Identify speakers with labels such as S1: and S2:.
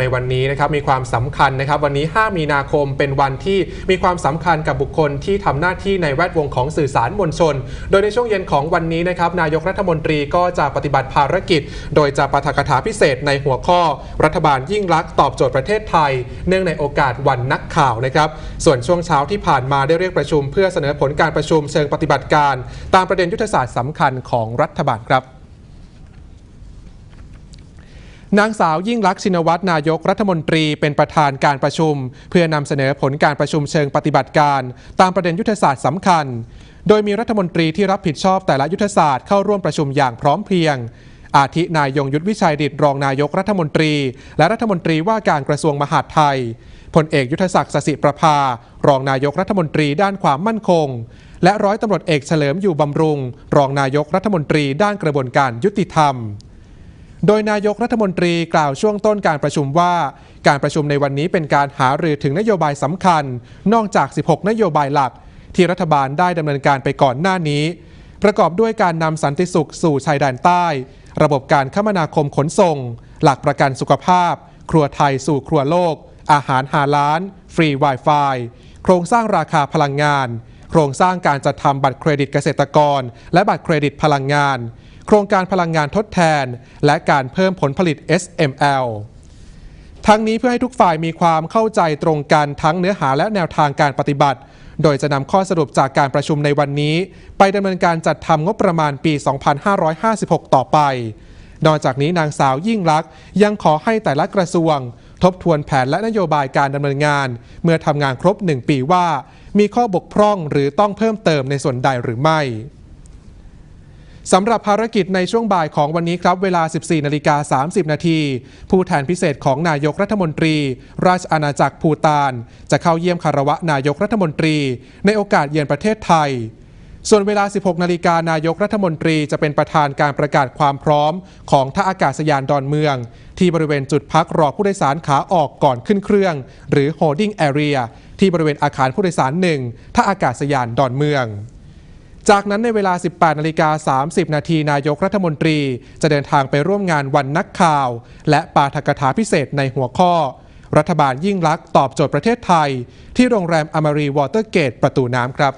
S1: ในวันนี้นะครับมีความสำคัญนะครับวันนี้ 5 มีนาคมเป็นวันที่มีความสำคัญกับบุคคลที่ทำหน้าที่ในแวดวงของสื่อสารมวลชน โดยในช่วงเย็นของวันนี้นะครับนายกรัฐมนตรีก็จะปฏิบัติภารกิจ โดยจะปาฐกถาพิเศษในหัวข้อ รัฐบาลยิ่งรักษณ์ตอบโจทย์ประเทศไทย เนื่องในโอกาสวันนักข่าวนะครับส่วนช่วงเช้าที่ผ่านมาได้เรียกประชุม เพื่อเสนอผลการประชุมเชิงปฏิบัติการ ตามประเด็นยุทธศาสตร์สำคัญของรัฐบาลครับ นางสาวยิ่งลักษณ์ชินวัตรนายกรัฐมนตรีเป็นประธานการประชุม เพื่อนำเสนอผลการประชุมเชิงปฏิบัติการ ตามประเด็นยุทธศาสตร์สำคัญ โดยมีรัฐมนตรีที่รับผิดชอบแต่ละยุทธศาสตร์เข้าร่วมประชุมอย่างพร้อมเพรียง อาทินายยงยุทธวิชัยดิตรองนายกรัฐมนตรี และรัฐมนตรีว่าการกระทรวงมหาดไทยพลเอกยุทธศักดิ์สสิประภารองนายกรัฐมนตรีด้านความมั่นคง และร้อยตำรวจเอกเฉลิมอยู่บำรุง รองนายกรัฐมนตรีด้านกระบวนการยุติธรรม โดยนายกรัฐมนตรีกล่าวช่วงต้นการประชุมว่า การประชุมในวันนี้เป็นการหารือถึงนโยบายสำคัญ นอกจาก 16 นโยบายหลัก ที่รัฐบาลได้ดำเนินการไปก่อนหน้านี้ ประกอบด้วยการนำสันติสุขสู่ชายแดนใต้ ระบบการคมนาคมขนส่ง หลักประกันสุขภาพ ครัวไทยสู่ครัวโลก อาหารหาล้าน ฟรี Wi-Fi โครงสร้างราคาพลังงาน โครงสร้างการจัดทำบัตรเครดิตเกษตรกร และบัตรเครดิตพลังงาน โครงการพลังงานทดแทน และการเพิ่มผลผลิต SML ทั้งนี้เพื่อให้ทุกฝ่ายมีความเข้าใจตรงกันทั้งเนื้อหาและแนวทางการปฏิบัติ โดยจะนำข้อสรุปจากการประชุมในวันนี้ ไปดำเนินการจัดทำงบประมาณปี 2556 ต่อไป นอกจากนี้นางสาวยิ่งลักษณ์ยังขอให้แต่ละกระทรวง ทบทวนแผนและนโยบายการดำเนินงาน เมื่อทำงานครบ 1 ปีว่า มีข้อบกพร่องหรือต้องเพิ่มเติมในส่วนใดหรือไม่ สำหรับภารกิจในช่วงบ่ายของวันนี้ครับ เวลา 14นาฬิกา30 นาที ผู้แทนพิเศษของนายกรัฐมนตรี ราชอาณาจักรภูตาน จะเข้าเยี่ยมคารวะนายกรัฐมนตรี ในโอกาสเยือนประเทศไทย ส่วนเวลา 16 นาฬิกานายกรัฐมนตรีจะเป็นประธานการประกาศความพร้อม ของท่าอากาศยานดอนเมือง ที่บริเวณจุดพักรอผู้โดยสารขาออกก่อนขึ้นเครื่อง หรือ holding area ที่บริเวณอาคารผู้โดยสารหนึ่งท่าอากาศยานดอนเมือง จากนั้นในเวลา 18นาฬิกา30 นาทีนายกรัฐมนตรี จะเดินทางไปร่วมงานวันนักข่าว และปาฐกถาพิเศษในหัวข้อ รัฐบาลยิ่งลักษณ์ตอบโจทย์ประเทศไทย ที่โรงแรมอมารีวอเตอร์เกตประตูน้ำครับ